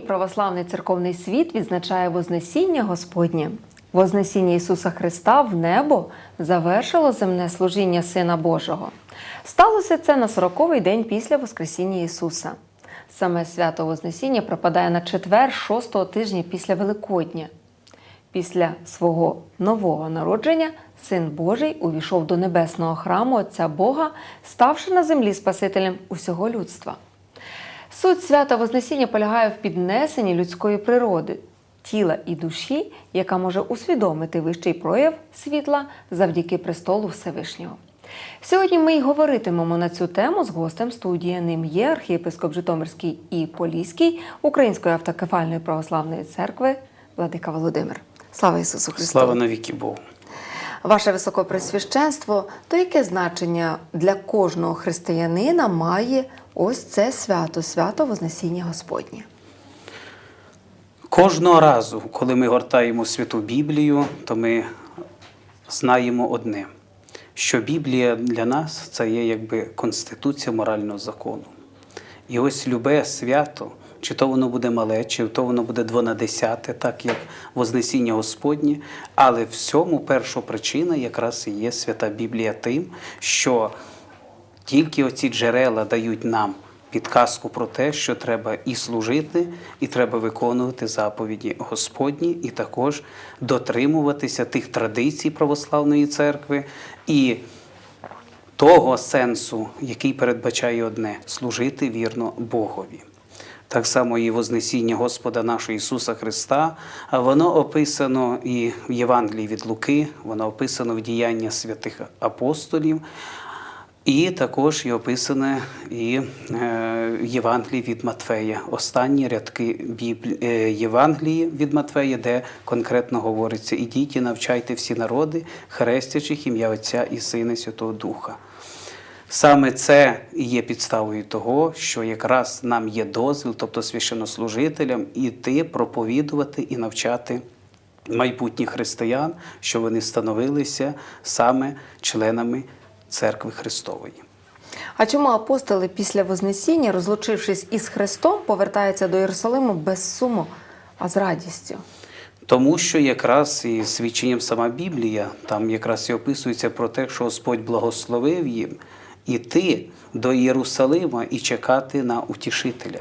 Сьогодні православний церковний світ відзначає Вознесіння Господнє. Вознесіння Ісуса Христа в небо завершило земне служіння Сина Божого. Сталося це на 40-й день після Воскресіння Ісуса. Саме свято Вознесіння припадає на четвер шостого тижня після Великодня. Після свого нового народження Син Божий увійшов до небесного храму Отця Бога, ставши на землі Спасителем усього людства. Суть свята Вознесіння полягає в піднесенні людської природи, тіла і душі, яка може усвідомити вищий прояв світла завдяки престолу Всевишнього. Сьогодні ми й говоритимемо на цю тему з гостем студії. Ним є архієпископ Житомирський і Поліський Української автокефальної православної церкви Владика Володимир. Слава Ісусу Христу! Слава навіки Богу. Ваше високопресвященство, то яке значення для кожного християнина має ось це свято, свято Вознесіння Господнє? Кожного разу, коли ми гортаємо святу Біблію, то ми знаємо одне, що Біблія для нас це є якби конституція морального закону. І ось любе свято, чи то воно буде мале, чи то воно буде двонадесяте, так як Вознесіння Господнє. Але всьому перша причина якраз і є свята Біблія тим, що тільки оці джерела дають нам підказку про те, що треба і служити, і треба виконувати заповіді Господні, і також дотримуватися тих традицій православної церкви і того сенсу, який передбачає одне служити вірно Богові. Так само і Вознесіння Господа нашого Ісуса Христа, воно описано і в Євангелії від Луки, воно описано в діяння святих апостолів, і також і описане і е, Євангелії від Матфея. Останні рядки е, Євангелії від Матфея, де конкретно говориться: ідіть і навчайте всі народи, хрестячих ім'я Отця і Сина Святого Духа. Саме це є підставою того, що якраз нам є дозвіл, тобто священнослужителям, іти проповідувати і навчати майбутніх християн, що вони становилися саме членами церкви Христової. А чому апостоли після Вознесіння, розлучившись із Христом, повертаються до Єрусалиму без суму, а з радістю? Тому що якраз і свідченням сама Біблія, там якраз і описується про те, що Господь благословив їм іти до Єрусалима і чекати на утішителя.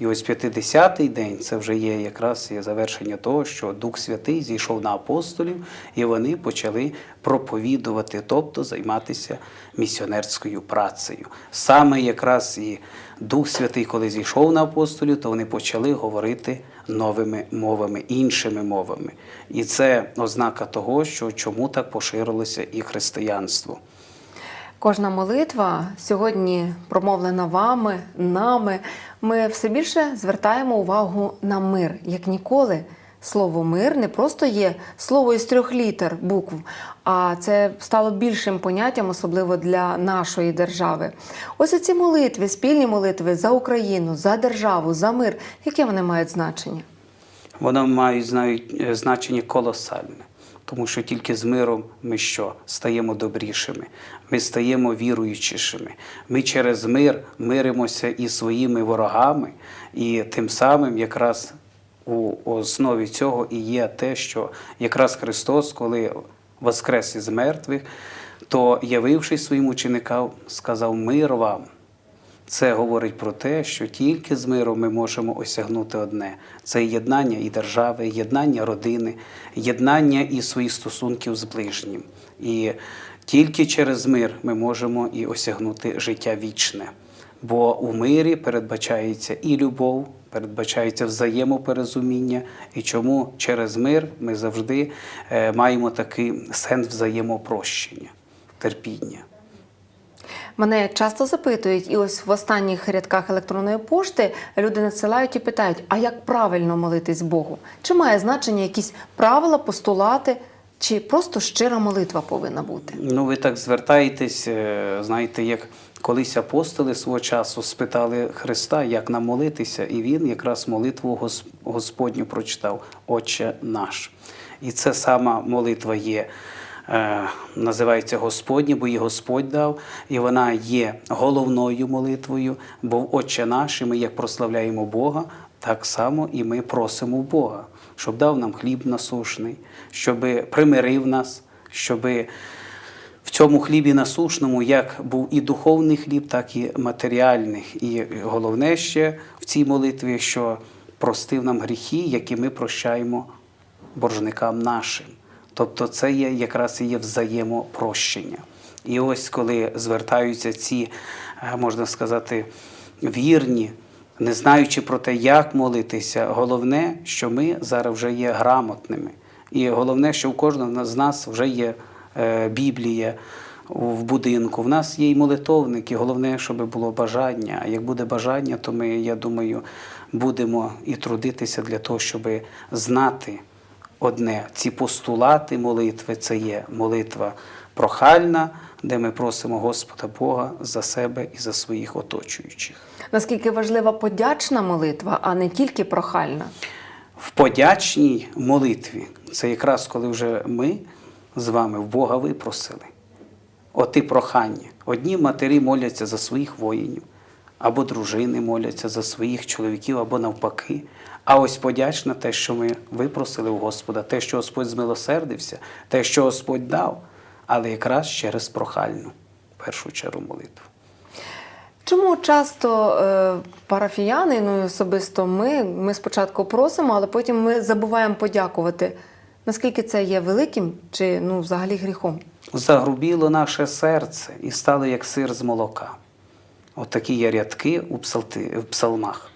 І ось 50-й день це вже є якраз завершення того, що Дух Святий зійшов на апостолів, і вони почали проповідувати, тобто займатися місіонерською працею. Саме якраз і Дух Святий, коли зійшов на апостолів, то вони почали говорити новими мовами, іншими мовами. І це ознака того, що чому так поширилося і християнство. Кожна молитва сьогодні промовлена вами, нами. Ми все більше звертаємо увагу на мир, як ніколи. Слово мир не просто є слово із трьох літер, букв, а це стало більшим поняттям, особливо для нашої держави. Ось ці молитви, спільні молитви за Україну, за державу, за мир, яке вони мають значення? Воно має знають, е, значення колосальне, тому що тільки з миром ми що? Стаємо добрішими, ми стаємо віруючішими. Ми через мир миримося із своїми ворогами, і тим самим якраз у основі цього і є те, що якраз Христос, коли воскрес із мертвих, то явившись своїм ученикам, сказав мир вам. Це говорить про те, що тільки з миром ми можемо осягнути одне: це єднання і держави, єднання родини, єднання і своїх стосунків з ближнім. І тільки через мир ми можемо і осягнути життя вічне. Бо у мирі передбачається і любов, передбачається взаємоперезуміння, і чому через мир ми завжди е, маємо такий сенс взаємопрощення, терпіння. Мене часто запитують, і ось в останніх рядках електронної пошти люди надсилають і питають: а як правильно молитись Богу? Чи має значення якісь правила, постулати, чи просто щира молитва повинна бути? Ну, ви так звертаєтесь, е, знаєте, як колись апостоли свого часу спитали Христа, як нам молитися, і він якраз молитву Господню прочитав Отче наш. І це сама молитва є. Е, Називається Господня, бо її Господь дав, і вона є головною молитвою, бо в Отче наш, і ми як прославляємо Бога, так само і ми просимо Бога, щоб дав нам хліб насушний, щоб примирив нас, щоб в цьому хлібі насушному як був і духовний хліб, так і матеріальний. І головне ще в цій молитві, що простив нам гріхи, які ми прощаємо боржникам нашим. Тобто це є якраз є взаємопрощення. І ось коли звертаються ці, е, можна сказати, вірні, не знаючи про те, як молитися, головне, що ми зараз вже є грамотними. І головне, що у кожного з нас вже є е, Біблія в будинку. В нас є і молитовники. Головне, щоб було бажання. А як буде бажання, то ми, я думаю, будемо і трудитися для того, щоб знати одне. Ці постулати молитви це є молитва прохальна, де ми просимо Господа Бога за себе і за своїх оточуючих. Наскільки важлива подячна молитва, а не тільки прохальна? В подячній молитві це якраз коли вже ми з вами в Бога випросили. Оти прохання. Одні матері моляться за своїх воїнів, або дружини моляться за своїх чоловіків, або навпаки. А ось подячна те, що ми випросили у Господа, те, що Господь змилосердився, те, що Господь дав, але якраз через прохальну, першу чергу, молитву. Чому часто е, парафіяни, ну і особисто ми, ми спочатку просимо, але потім ми забуваємо подякувати. Наскільки це є великим чи ну, взагалі гріхом? Загрубіло наше серце і стало як сир з молока. От такі є рядки у, псалти, в псалмах.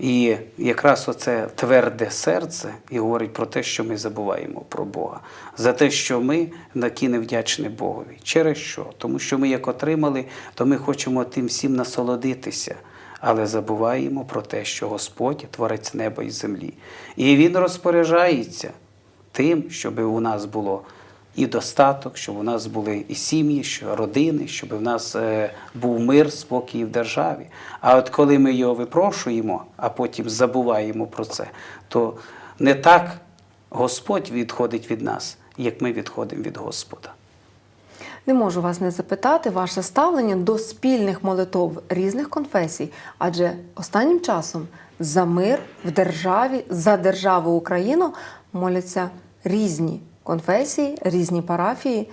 І якраз оце тверде серце і говорить про те, що ми забуваємо про Бога, за те, що ми такі невдячні Богові. Через що? Тому що ми як отримали, то ми хочемо тим всім насолодитися, але забуваємо про те, що Господь творець неба і землі. І Він розпоряджається тим, щоб у нас було і достаток, щоб у нас були і сім'ї, що родини, щоб у нас е, був мир, спокій в державі. А от коли ми його випрошуємо, а потім забуваємо про це, то не так Господь відходить від нас, як ми відходимо від Господа. Не можу вас не запитати ваше ставлення до спільних молитов різних конфесій, адже останнім часом за мир в державі, за державу Україну моляться різні конфесії, різні парафії.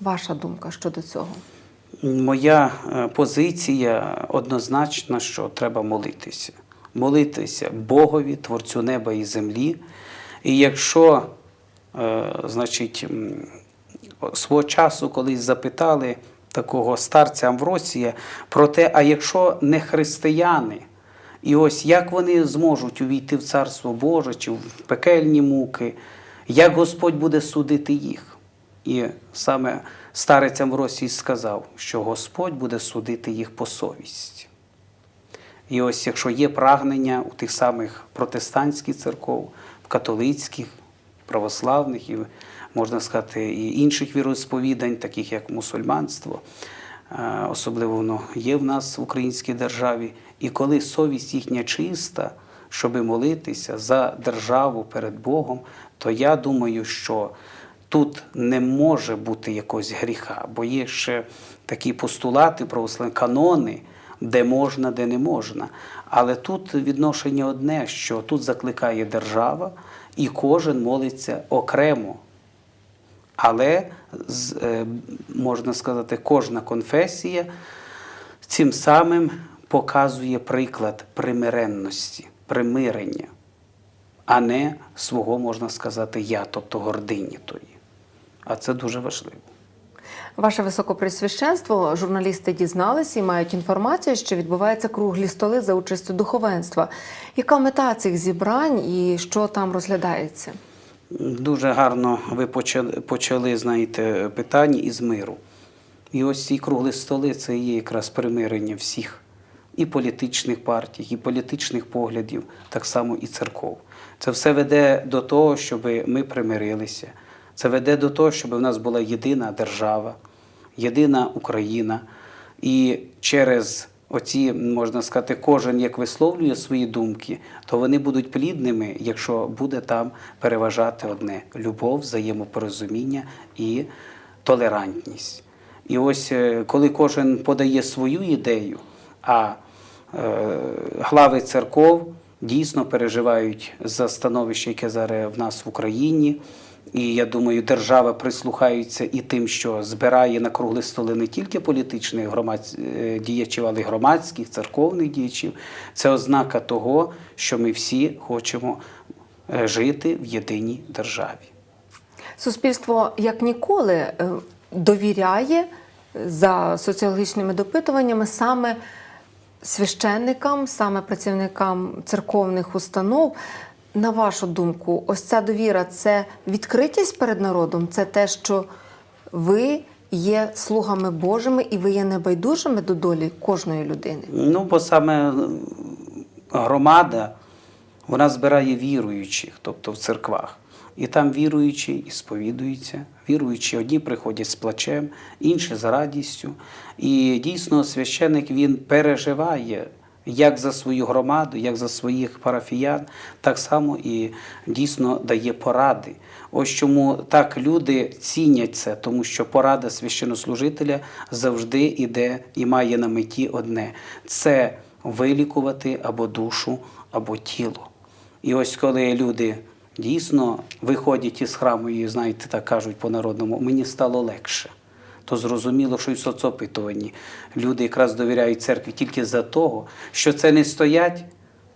Ваша думка щодо цього? Моя е, позиція однозначна, що треба молитися. Молитися Богові, Творцю неба і землі. І якщо, е, значить, свого часу колись запитали такого старця Амвросія про те, а якщо не християни, і ось як вони зможуть увійти в Царство Боже чи в пекельні муки, як Господь буде судити їх? І саме старець Амвросій сказав, що Господь буде судити їх по совісті. І ось якщо є прагнення у тих самих протестантських церков, в католицьких, православних і, можна сказати, і інших віросповідань, таких як мусульманство, е, особливо воно є в нас в українській державі. І коли совість їхня чиста, щоби молитися за державу перед Богом, то я думаю, що тут не може бути якогось гріха, бо є ще такі постулати православні, канони, де можна, де не можна. Але тут відношення одне, що тут закликає держава, і кожен молиться окремо. Але е, можна сказати, кожна конфесія цим самим показує приклад примиренності, примирення, а не свого, можна сказати, я, тобто гордині тої. А це дуже важливо. Ваше високопресвященство, журналісти дізналися і мають інформацію, що відбуваються круглі столи за участю духовенства. Яка мета цих зібрань і що там розглядається? Дуже гарно ви почали, знаєте, питання із миру. І ось ці круглі столи це є якраз примирення всіх і політичних партій, і політичних поглядів, так само і церков. Це все веде до того, щоб ми примирилися. Це веде до того, щоб в нас була єдина держава, єдина Україна. І через оці, можна сказати, кожен як висловлює свої думки, то вони будуть плідними, якщо буде там переважати одне любов, взаємопорозуміння і толерантність. І ось е, коли кожен подає свою ідею, а глави церков дійсно переживають за становище, яке зараз в нас в Україні. І я думаю, держава прислухається і тим, що збирає на кругли столи не тільки політичних громад... е, діячів, але й громадських, церковних діячів. Це ознака того, що ми всі хочемо е, жити в єдиній державі. Суспільство як ніколи е, довіряє е, за соціологічними допитуваннями саме священникам, саме працівникам церковних установ. На вашу думку, ось ця довіра це відкритість перед народом, це те, що ви є слугами Божими і ви є небайдужими до долі кожної людини. Ну, бо саме громада вона збирає віруючих, тобто в церквах. І там віруючі і сповідуються. Віруючі одні приходять з плачем, інші з радістю. І дійсно священик він переживає як за свою громаду, як за своїх парафіян, так само і дійсно дає поради. Ось чому так люди цінять це, тому що порада священнослужителя завжди йде і має на меті одне це вилікувати або душу, або тіло. І ось коли люди дійсно виходять із храму і, знаєте, так кажуть по-народному, мені стало легше. То зрозуміло, що і в соцопитуванні люди якраз довіряють церкві тільки за того, що це не стоять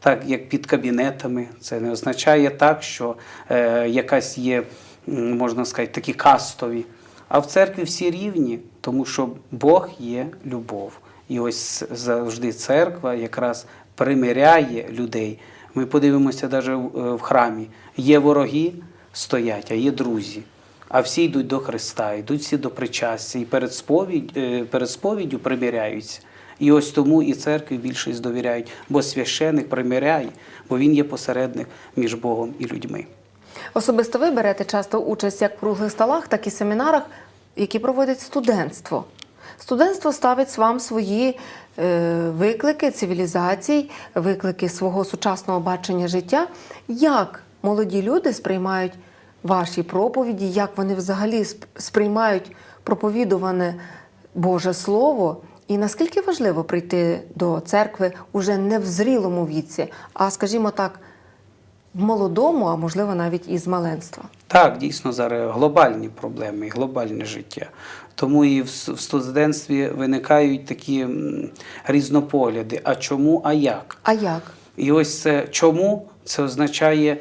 так, як під кабінетами. Це не означає так, що е, якась є, можна сказати, такі кастові. А в церкві всі рівні, тому що Бог є любов. І ось завжди церква якраз примиряє людей. Ми подивимося навіть в храмі. Є вороги, стоять, а є друзі. А всі йдуть до Христа, йдуть всі до причастя, і перед, сповідь, е, перед сповіддю примиряються. І ось тому і церкві більшість довіряють, бо священик примиряє, бо він є посередник між Богом і людьми. Особисто ви берете часто участь як в круглих столах, так і семінарах, які проводить студентство. Студентство ставить вам свої е, виклики цивілізацій, виклики свого сучасного бачення життя. Як молоді люди сприймають ваші проповіді, як вони взагалі сп- сприймають проповідуване Боже Слово, і наскільки важливо прийти до церкви уже не в зрілому віці, а скажімо так, в молодому, а можливо навіть і з маленства. Так, дійсно зараз глобальні проблеми, глобальне життя. Тому і в студентстві виникають такі різнопогляди. А чому, а як? А як? І ось це чому це означає,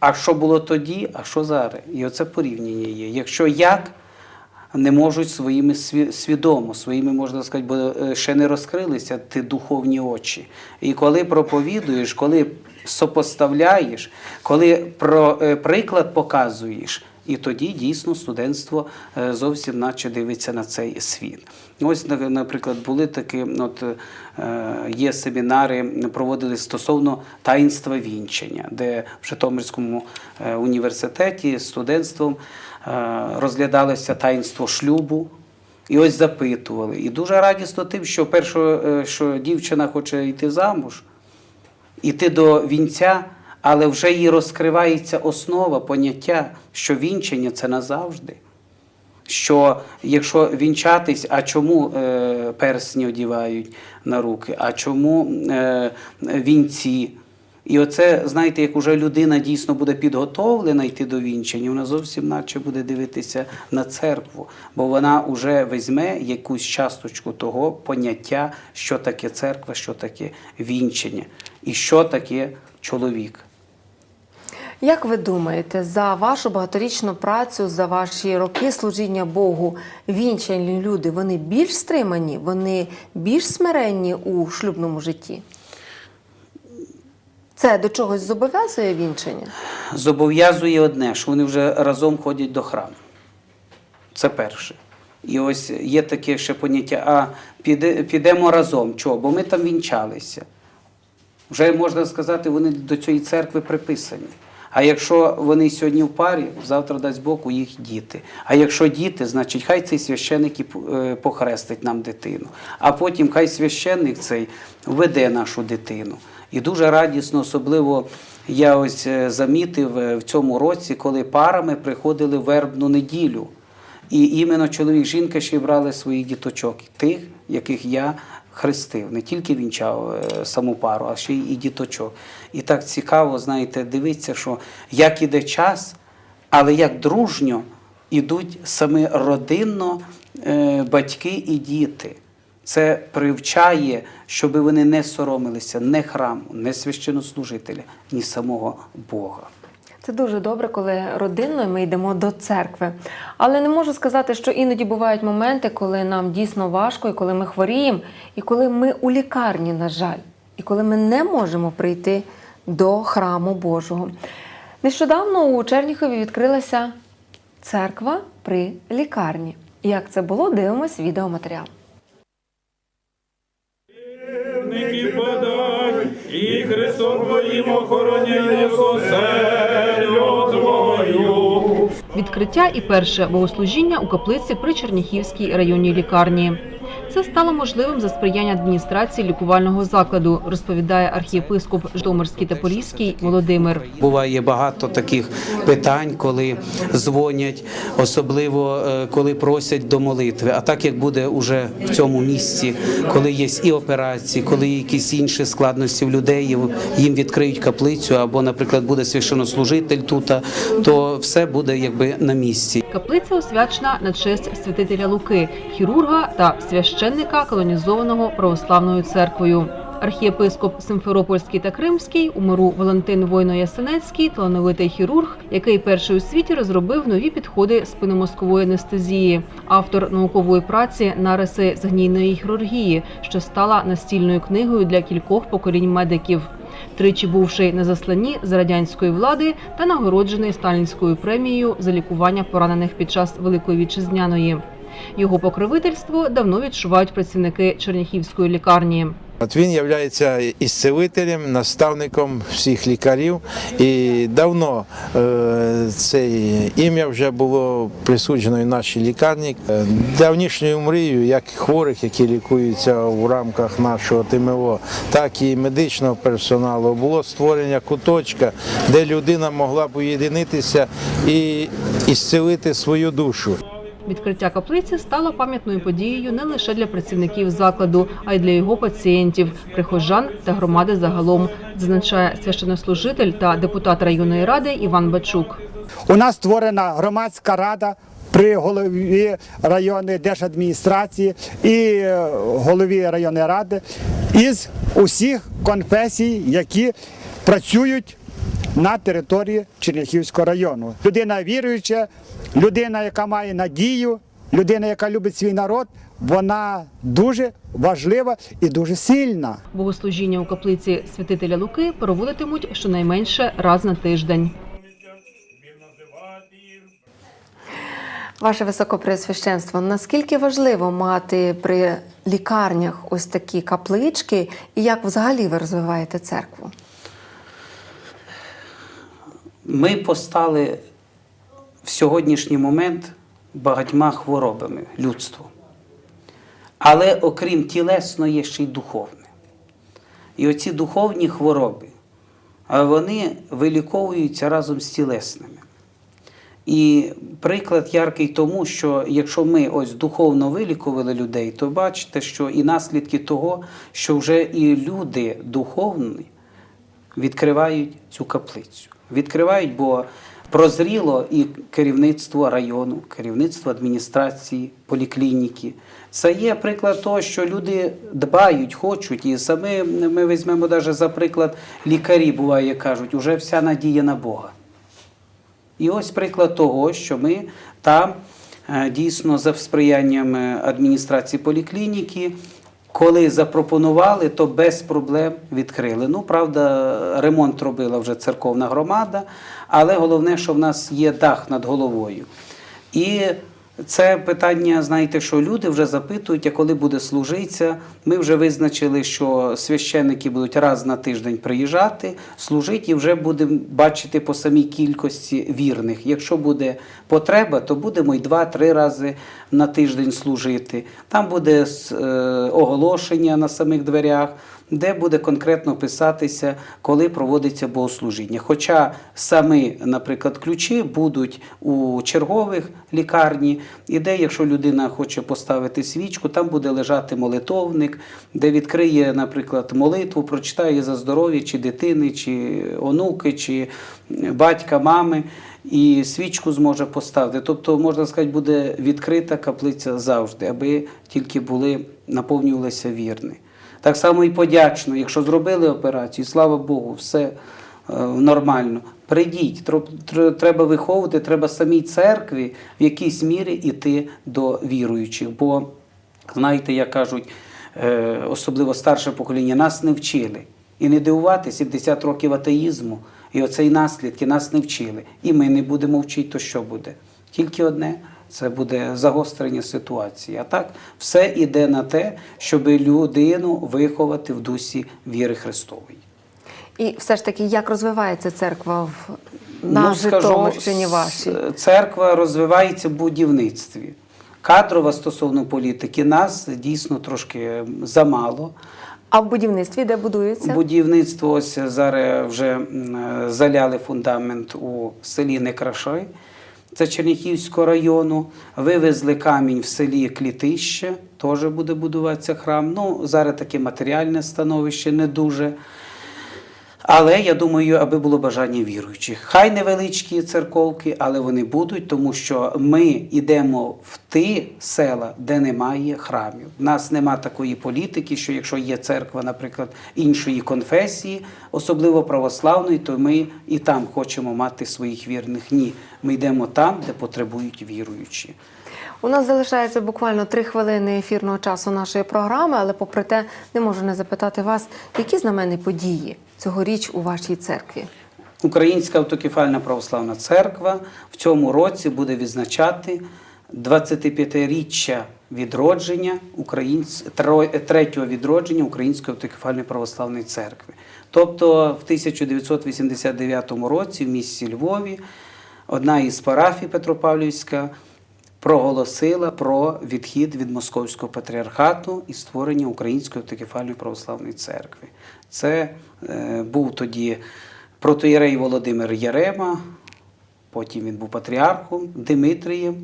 а що було тоді, а що зараз. І оце порівняння є. Якщо як не можуть своїми свідомо, своїми, можна сказати, бо е, ще не розкрилися ти духовні очі. І коли проповідуєш, коли сопоставляєш, коли про е, приклад показуєш. І тоді дійсно студентство е, зовсім наче дивиться на цей світ. Ось, наприклад, були такі, от, е, є семінари, проводили стосовно таїнства вінчення, де в Житомирському е, університеті студентством розглядалося таїнство шлюбу. І ось запитували. І дуже радісно тим, що перше, що дівчина хоче йти замуж, іти до вінця, але вже їй розкривається основа поняття, що вінчення це назавжди. Що якщо вінчатись, а чому е, персні одівають на руки, а чому е, вінці? І оце, знаєте, як уже людина дійсно буде підготовлена йти до вінчення, вона зовсім наче буде дивитися на церкву, бо вона вже візьме якусь часточку того поняття, що таке церква, що таке вінчення і що таке чоловік. Як ви думаєте, за вашу багаторічну працю, за ваші роки служіння Богу, вінчані люди вони більш стримані, вони більш смиренні у шлюбному житті? Це до чогось зобов'язує вінчання? зобов'язує одне, що вони вже разом ходять до храму. Це перше. І ось є таке ще поняття, а піде, підемо разом. Чого? Бо ми там вінчалися. Вже можна сказати, вони до цієї церкви приписані. А якщо вони сьогодні в парі, завтра дасть Бог у їх діти. А якщо діти, значить хай цей священник і е, похрестить нам дитину. А потім хай священник цей веде нашу дитину. І дуже радісно, особливо я ось е, замітив е, в цьому році, коли парами приходили в вербну неділю. І іменно чоловік, жінка ще й брали своїх діточок, тих, яких я хрестив, не тільки вінчав е, саму пару, а ще й діточок. І так цікаво, знаєте, дивитися, що як іде час, але як дружньо ідуть саме родинно е, батьки і діти. Це привчає, щоб вони не соромилися не храму, не священнослужителя, ні самого Бога. Це дуже добре, коли родинно ми йдемо до церкви. Але не можу сказати, що іноді бувають моменти, коли нам дійсно важко, і коли ми хворіємо, і коли ми у лікарні, на жаль, і коли ми не можемо прийти до храму Божого. Нещодавно у Черніхові відкрилася церква при лікарні. Як це було, дивимось відеоматеріал. І Христом Твоїм охороняємо оселю Твою. Відкриття і перше богослужіння у каплиці при Черніхівській районній лікарні. Це стало можливим за сприяння адміністрації лікувального закладу, розповідає архієпископ Житомирський та Поліський Володимир. Буває багато таких питань, коли дзвонять, особливо е, коли просять до молитви. А так як буде уже в цьому місці, коли є і операції, коли є якісь інші складності в людей, їм відкриють каплицю, або, наприклад, буде священнослужитель тут, то все буде якби на місці. Каплиця освячена на честь святителя Луки, хірурга та священника колонізованого православною церквою. Архієпископ Симферопольський та Кримський у миру Валентин Войно-Ясенецький, талановитий хірург, який перший у світі розробив нові підходи спинномозкової анестезії, автор наукової праці нариси згнійної хірургії, що стала настільною книгою для кількох поколінь медиків. Тричі бувший на засланні з радянської влади та нагороджений сталінською премією за лікування поранених під час Великої вітчизняної. Його покровительство давно відчувають працівники Черніхівської лікарні. От він є ісцелителем, наставником всіх лікарів, і давно е, це ім'я вже було присуджено і нашій лікарні. Е, Давнішньою мрією, як хворих, які лікуються у рамках нашого ТМО, так і медичного персоналу, було створення куточка, де людина могла б уєдинитися і ісцелити свою душу. Відкриття каплиці стало пам'ятною подією не лише для працівників закладу, а й для його пацієнтів, прихожан та громади загалом, зазначає священнослужитель та депутат районної ради Іван Бачук. У нас створена громадська рада при голові районної держадміністрації і е, голові районної ради із усіх конфесій, які працюють на території Черняхівського району. Людина віруюча, людина, яка має надію, людина, яка любить свій народ, вона дуже важлива і дуже сильна. Богослужіння у каплиці святителя Луки проводитимуть щонайменше раз на тиждень. Ваше високопреосвященство, наскільки важливо мати при лікарнях ось такі каплички, і як взагалі ви розвиваєте церкву? Ми постали в сьогоднішній момент багатьма хворобами людство. Але окрім тілесно, є ще й духовне. І оці духовні хвороби, вони виліковуються разом з тілесними. І приклад яркий тому, що якщо ми ось духовно вилікували людей, то бачите, що і наслідки того, що вже і люди духовні відкривають цю каплицю. Відкривають, бо прозріло і керівництво району, керівництво адміністрації, поліклініки. Це є приклад того, що люди дбають, хочуть. І саме ми візьмемо навіть за приклад лікарі, буває, кажуть, уже вся надія на Бога. І ось приклад того, що ми там е, дійсно за сприянням е, адміністрації поліклініки, коли запропонували, то без проблем відкрили. Ну, правда, ремонт робила вже церковна громада, але головне, що в нас є дах над головою. І це питання, знаєте, що люди вже запитують, а коли буде служитися. Ми вже визначили, що священники будуть раз на тиждень приїжджати, служити і вже будемо бачити по самій кількості вірних. Якщо буде потреба, то будемо й два-три рази на тиждень служити. Там буде е, оголошення на самих дверях. Де буде конкретно писатися, коли проводиться богослужіння. Хоча самі, наприклад, ключі будуть у чергових лікарні, і де, якщо людина хоче поставити свічку, там буде лежати молитовник, де відкриє, наприклад, молитву, прочитає за здоров'я чи дитини, чи онуки, чи батька, мами. І свічку зможе поставити. Тобто, можна сказати, буде відкрита каплиця завжди, аби тільки були, наповнювалися вірні. Так само і подячно, якщо зробили операцію, слава Богу, все е, нормально. Прийдіть, треба виховувати, треба самій церкві в якійсь мірі йти до віруючих. Бо, знаєте, як кажуть, е, особливо старше покоління, нас не вчили. І не дивувати 70 років атеїзму, і оцей наслідки нас не вчили. І ми не будемо вчити, то що буде? Тільки одне це буде загострення ситуації. А так все йде на те, щоб людину виховати в дусі віри Христової. І все ж таки, як розвивається церква в на Ну, Житомирщині вашій? Церква розвивається в будівництві. Кадрова стосовно політики нас дійсно трошки замало. А в будівництві де будується? Будівництво ось зараз вже е, заляли фундамент у селі Некрашай, це Черніхівського району. Вивезли камінь в селі Клітище, теж буде будуватися храм. Ну, зараз таке матеріальне становище не дуже. Але я думаю, аби було бажання віруючих. Хай невеличкі церковки, але вони будуть, тому що ми йдемо в ті села, де немає храмів. У нас нема такої політики, що якщо є церква, наприклад, іншої конфесії, особливо православної, то ми і там хочемо мати своїх вірних. Ні, ми йдемо там, де потребують віруючі. У нас залишається буквально три хвилини ефірного часу нашої програми, але попри те не можу не запитати вас, які знаменні події цьогоріч у вашій церкві? Українська автокефальна православна церква в цьому році буде відзначати 25-річчя відродження українсь... третього відродження Української автокефальної православної церкви. Тобто в 1989 році в місті Львові одна із парафій Петропавлівська проголосила про відхід від Московського патріархату і створення Української автокефальної православної церкви. Це е, був тоді протоєрей Володимир Ярема, потім він був патріархом Димитрієм.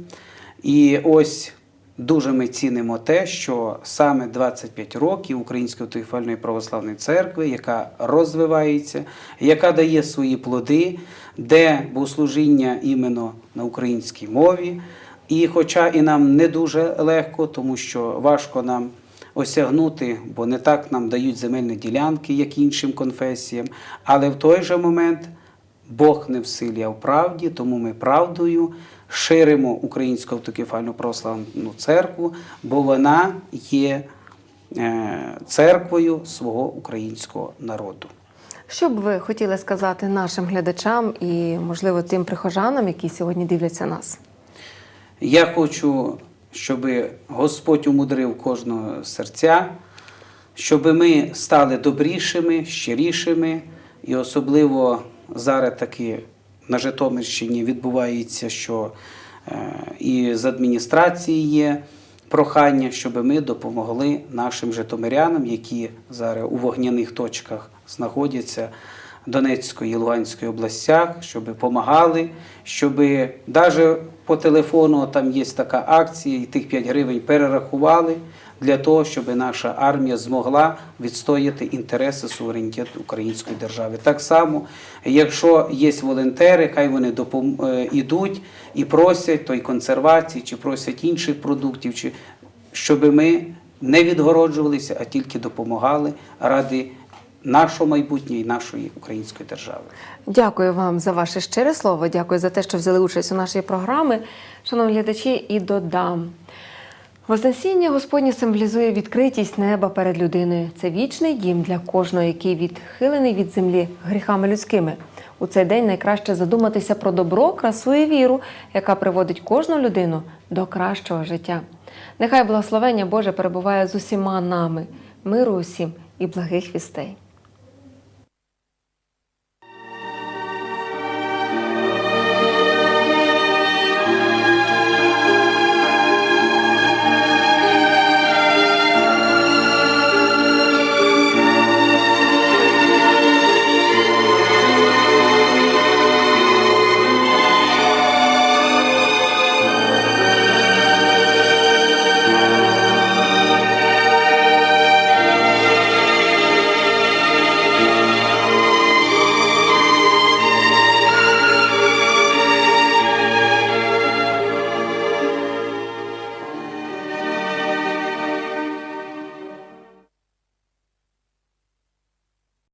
І ось дуже ми цінимо те, що саме 25 років Української автокефальної православної церкви, яка розвивається, яка дає свої плоди, де богослужіння іменно на українській мові. І хоча і нам не дуже легко, тому що важко нам осягнути, бо не так нам дають земельні ділянки, як іншим конфесіям, але в той же момент Бог не в силі, а в правді, тому ми правдою ширимо Українську автокефальну православну церкву, бо вона є е, церквою свого українського народу. Що б ви хотіли сказати нашим глядачам і, можливо, тим прихожанам, які сьогодні дивляться нас? Я хочу, щоб Господь умудрив кожного серця, щоб ми стали добрішими, щирішими, і особливо зараз таки на Житомирщині відбувається, що е, і з адміністрації є прохання, щоб ми допомогли нашим житомирянам, які зараз у вогняних точках знаходяться. Донецької і Луганської областях, щоб допомагали, щоб навіть по телефону там є така акція, і тих 5 гривень перерахували для того, щоб наша армія змогла відстояти інтереси суверенітету української держави. Так само, якщо є волонтери, хай вони допом... е, ідуть і просять той консервації, чи просять інших продуктів, чи щоб ми не відгороджувалися, а тільки допомагали ради нашого майбутнього і нашої української держави. Дякую вам за ваше щире слово. Дякую за те, що взяли участь у нашій програмі. Шановні глядачі, і додам. Вознесіння Господнє символізує відкритість неба перед людиною. Це вічний дім для кожного, який відхилений від землі гріхами людськими. У цей день найкраще задуматися про добро, красу і віру, яка приводить кожну людину до кращого життя. Нехай благословення Боже перебуває з усіма нами, миру усім і благих вістей.